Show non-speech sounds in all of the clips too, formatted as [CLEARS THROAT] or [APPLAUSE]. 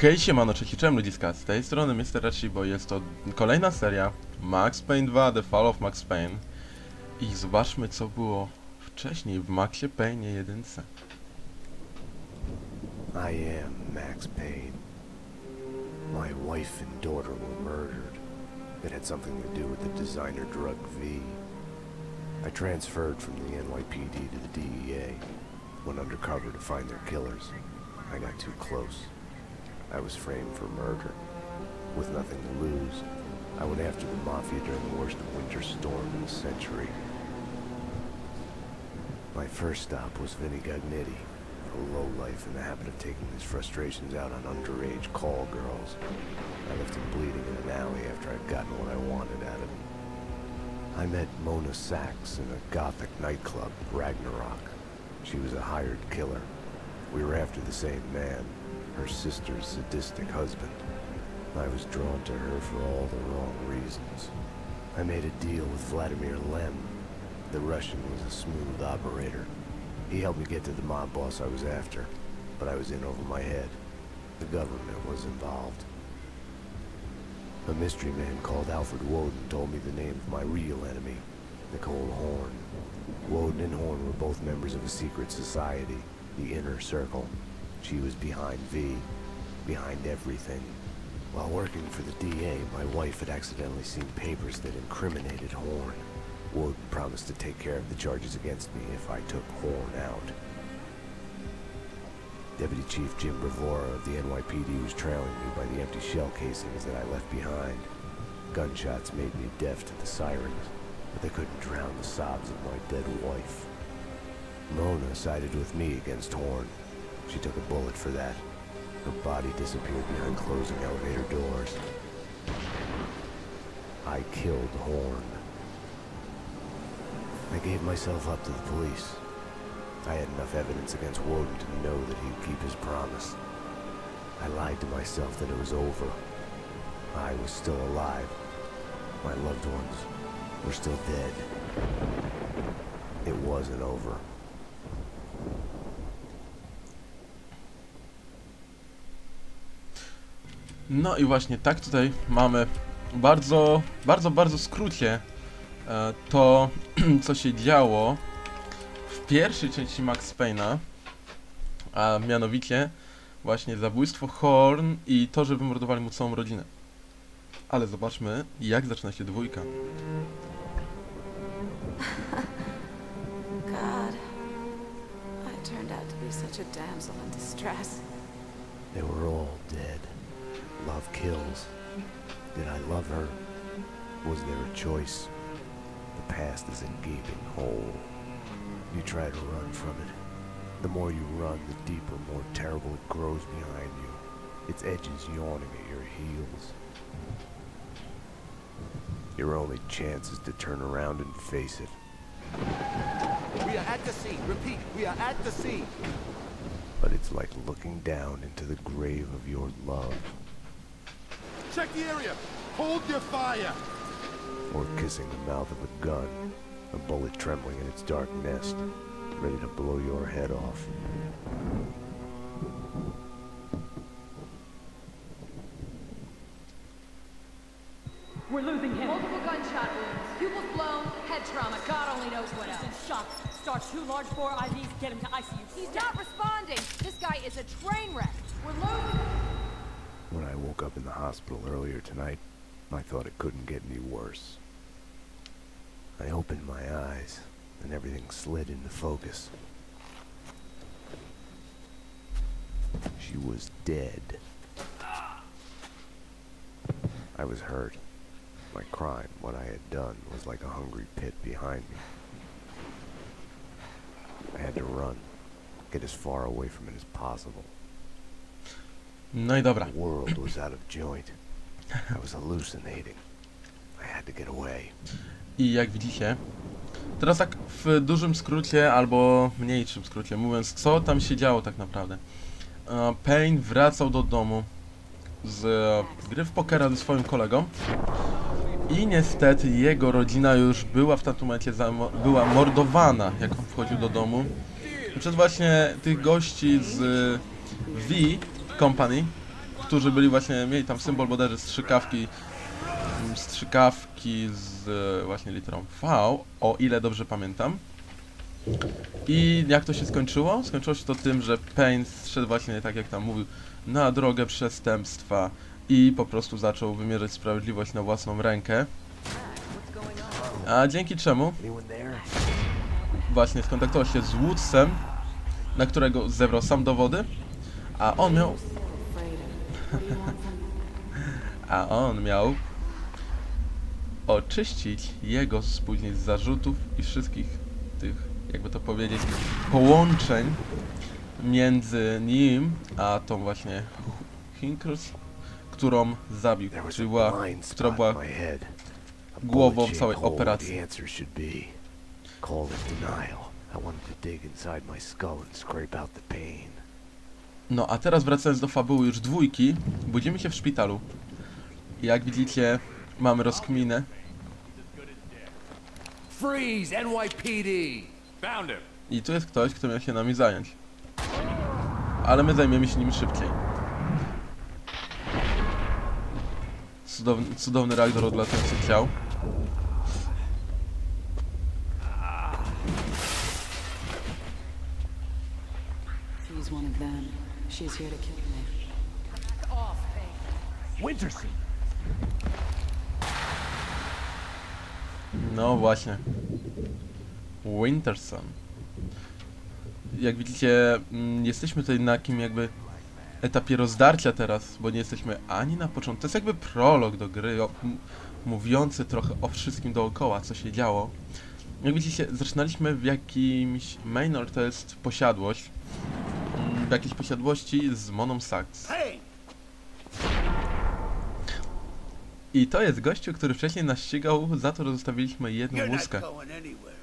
Hej siemano, cześć, czemu ludziska, z tej strony Mr. Rachi, bo jest to kolejna seria Max Payne 2, The Fall of Max Payne i zobaczmy co było wcześniej w Maxie Payne 1. I am Max Payne. My wife and daughter were murdered. It had something to do with the designer drug V. I transferred from the NYPD to the DEA. Went undercover to find their killers. I got too close. I was framed for murder. With nothing to lose, I went after the Mafia during the worst winter storm in a century. My first stop was Vinny Gagnetti, a lowlife in the habit of taking his frustrations out on underage call girls. I left him bleeding in an alley after I'd gotten what I wanted out of him. I met Mona Sachs in a gothic nightclub, Ragnarok. She was a hired killer. We were after the same man, her sister's sadistic husband. I was drawn to her for all the wrong reasons. I made a deal with Vladimir Lem. The Russian was a smooth operator. He helped me get to the mob boss I was after, but I was in over my head. The government was involved. A mystery man called Alfred Woden told me the name of my real enemy, Nicole Horn. Woden and Horn were both members of a secret society, the Inner Circle. She was behind V, behind everything. While working for the DA, my wife had accidentally seen papers that incriminated Horn. Wood promised to take care of the charges against me if I took Horn out. Deputy Chief Jim Bravura of the NYPD was trailing me by the empty shell casings that I left behind. Gunshots made me deaf to the sirens, but they couldn't drown the sobs of my dead wife. Mona sided with me against Horn. She took a bullet for that. Her body disappeared behind closing elevator doors. I killed Horn. I gave myself up to the police. I had enough evidence against Woden to know that he'd keep his promise. I lied to myself that it was over. I was still alive. My loved ones were still dead. It wasn't over. No i właśnie tak tutaj mamy bardzo, bardzo, bardzo skrócie e, to [CLEARS THROAT] co się działo w pierwszej części Max Payne'a, a mianowicie właśnie zabójstwo Horn i to, że wymordowali mu całą rodzinę. Ale zobaczmy, jak zaczyna się dwójka. [LAUGHS] God, I turned out to be such a damsel in distress. They were all dead. Love kills. Did I love her? Was there a choice? The past is a gaping hole. You try to run from it. The more you run, the deeper, more terrible it grows behind you. Its edges yawning at your heels. Your only chance is to turn around and face it. We are at the scene. Repeat, we are at the scene. But it's like looking down into the grave of your love. Check the area. Hold your fire. or kissing the mouth of a gun, a bullet trembling in its dark nest, ready to blow your head off. We're losing him. Multiple gunshot wounds, pupils blown, head trauma, God only knows what He's else. in shock. Start two large bore IVs, get him to ICU. He's not responding. This guy woke up in the hospital earlier tonight, I thought it couldn't get any worse. I opened my eyes, and everything slid into focus. She was dead. I was hurt. My crime, what I had done, was like a hungry pit behind me. I had to run, get as far away from it as possible. No i dobra. World was out of joint. I was hallucinating. I had to get away. I jak widzicie, teraz tak w dużym skrócie albo mniejszym skrócie mówiąc, co tam się działo tak naprawdę. E, Payne wracał do domu z e, gry w pokera ze swoim kolegą i niestety jego rodzina już była w tamtym momencie zamo- była mordowana, jak on wchodził do domu przez właśnie tych gości z V Company, którzy byli właśnie, mieli tam symbol bodajże strzykawki, strzykawki z e, właśnie literą V, o ile dobrze pamiętam. I jak to się skończyło? Skończyło się to tym, że Payne zszedł właśnie, tak jak tam mówił, na drogę przestępstwa i po prostu zaczął wymierzać sprawiedliwość na własną rękę. A dzięki czemu właśnie skontaktował się z Woodsem, na którego zebrał sam dowody, a on miał, a on miał oczyścić jego później z zarzutów i wszystkich tych, jakby to powiedzieć, połączeń między nim a tą właśnie Hinkrus, którą zabił, czyli była, która była głową całej operacji. The answer should be. Call it denial. I wanted to dig inside my skull and scrape out the pain. No a teraz wracając do fabuły już dwójki, budzimy się w szpitalu. Jak widzicie, mamy rozkminę. Freeze, NYPD! Found him. I tu jest ktoś, kto miał się nami zająć. Ale my zajmiemy się nim szybciej. Cudowny, cudowny reaktor odlatujących ciał. She's one of them. She's here to kill me. Off, Payne. Winterson! No właśnie. Winterson. Jak widzicie, mm, jesteśmy tutaj na takim jakby etapie rozdarcia teraz, bo nie jesteśmy ani na początku. To jest jakby prolog do gry, mówiący trochę o wszystkim dookoła, co się działo. Jak widzicie, zaczynaliśmy w jakimś... Manor to jest posiadłość. W jakiejś posiadłości z Moną Sachs. I to jest gościu, który wcześniej nas ścigał za to, że zostawiliśmy jedną łuskę. going anywhere.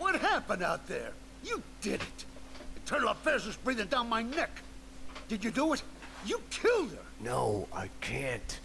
What happened out there? You did it. Turtle Affairs was breathing down my neck. Did you do it? You killed her. No, I can't.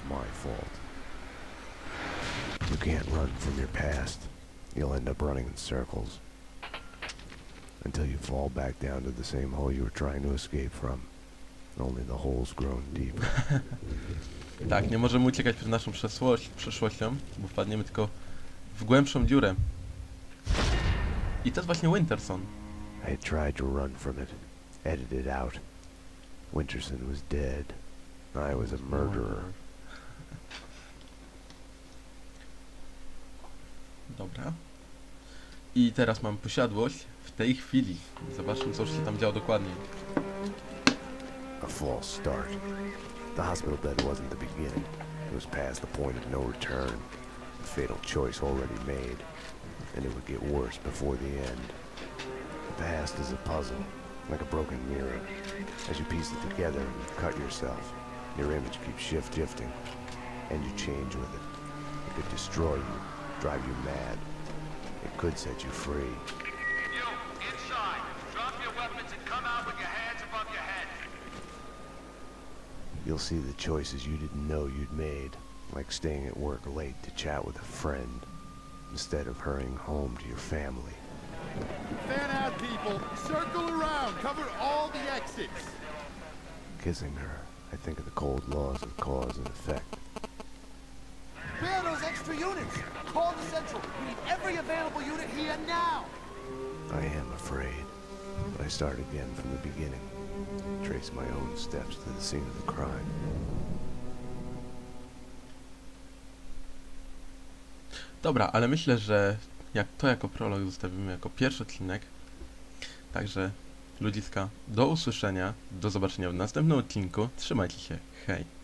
Was my fault. You can't run from your past. You'll end up running in circles. Until you fall back down to the same hole you were trying to escape from. Only the hole's grown deeper. [LAUGHS] Tak, nie możemy uciekać przed naszą przeszłość, przyszłością, bo wpadniemy tylko w głębszą dziurę. I to jest właśnie Winterson. I had tried to run from it, edit it out. Winterson was dead. I was a murderer. Dobra. I teraz mam posiadłość w tej chwili. Zobaczmy, co się tam działo dokładniej. A false start. The hospital bed wasn't the beginning. It was past the point of no return. A fatal choice already made. And it would get worse before the end. The past is a puzzle, like a broken mirror. As you piece it together and cut yourself, your image keeps shift shifting. And you change with it. It could destroy you, drive you mad. It could set you free. You, inside. Drop your weapons and come out with your hands above your head. You'll see the choices you didn't know you'd made, like staying at work late to chat with a friend, instead of hurrying home to your family. Fan out, people. Circle around. Cover all the exits. Kissing her, I think of the cold laws of cause and effect. Those extra units? Call the central. We need every available unit here now. I am afraid, but I start again from the beginning, trace my own steps to the scene of the crime. Dobra, ale myślę, że jak to jako prolog zostawimy jako pierwszy odcinek. Także ludziska, do usłyszenia, do zobaczenia w następnym odcinku. Trzymajcie się, hej.